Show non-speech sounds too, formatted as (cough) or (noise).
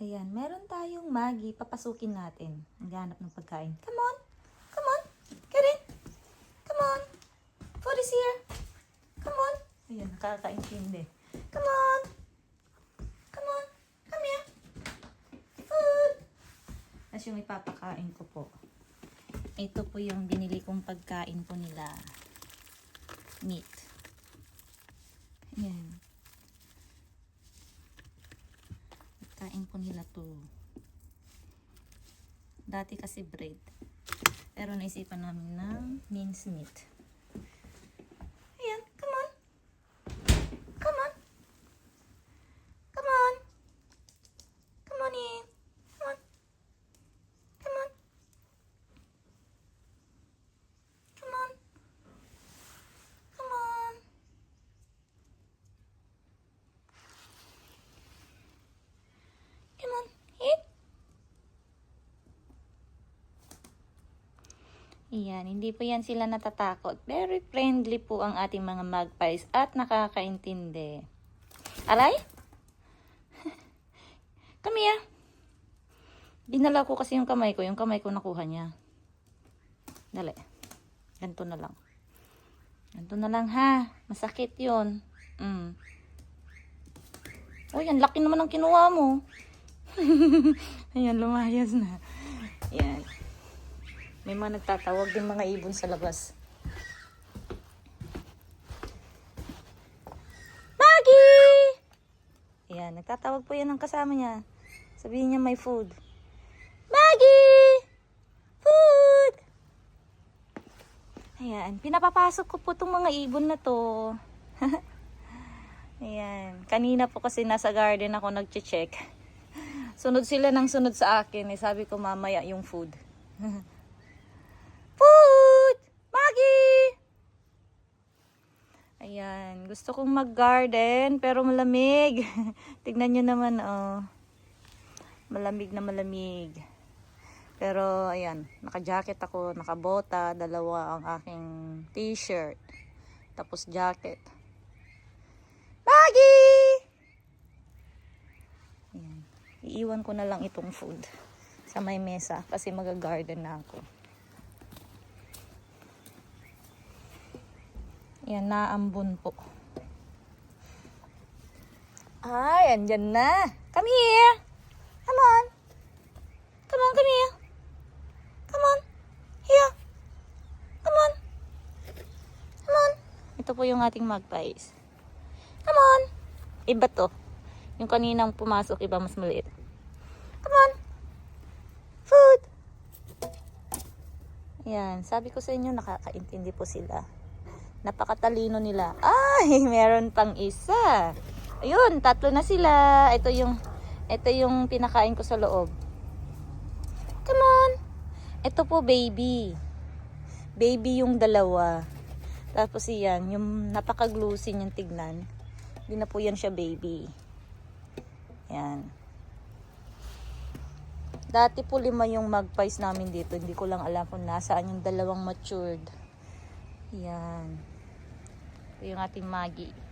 Ayan. Meron tayong Maggie. Papasukin natin. Naghanap ng pagkain. Come on. Come on. In. Come on. Food is here. Come on. Ayan, nakakaintindi. Come on. Come on. Come here. Food. Tapos yung ipapakain ko po. Ito po yung binili kong pagkain po nila. Meat. Ayan. Pagkain po nila to. Dati kasi bread. Pero naisipan namin ng mince meat. Ayan, come on. Come on. Come on. Come on in. Come on. Come on. Come on. Come on. Come on. Eat. Iyan, hindi po yan sila natatakot. Very friendly po ang ating mga magpies at nakakaintindi. Alay? (laughs) Come here. Dinala ko kasi yung kamay ko. Yung kamay ko nakuha niya. Dali. Ganito na lang. Ganito na lang ha. Masakit yun. Mm. Uy, ang laki naman ang kinuha mo. (laughs) Ayan, lumayas na. Ayan. May mga nagtatawag din mga ibon sa labas. Maggie! Ayan, nagtatawag po yan ng kasama niya. Sabihin niya may food. Maggie! Food! Ayan, pinapapasok ko po itong mga ibon na to. (laughs) Ayan, kanina po kasi nasa garden ako nag-check. Sunod sila ng sunod sa akin. Eh, sabi ko mamaya yung food. (laughs) Maggie! Ayan, gusto kong mag-garden pero malamig. (laughs) Tignan nyo naman, oh. Malamig na malamig. Pero, ayan, naka-jacket ako, nakabota, dalawa ang aking t-shirt. Tapos jacket. Maggie! Ayan. Iiwan ko na lang itong food sa may mesa kasi mag-garden na ako. Ayan, naambon po. Ay, andyan na. Come here. Come on. Come on, come here. Come on. Here. Come on. Come on. Ito po yung ating magpies. Come on. Iba to. Yung kaninang pumasok, iba mas maliit. Come on. Food. Ayan, sabi ko sa inyo, nakakaintindi po sila. Napakatalino nila. Ay, (laughs) meron pang isa. Ayun, tatlo na sila. Ito yung, ito yung pinakain ko sa loob. Come on. Ito po, baby. Baby yung dalawa. Tapos yan, yung napaka-glusin yung tignan. Hindi na po yan siya baby. Yan. Dati po lima yung magpies namin dito. Hindi ko lang alam kung nasaan yung dalawang matured. Yan. Ito yung ating Maggie.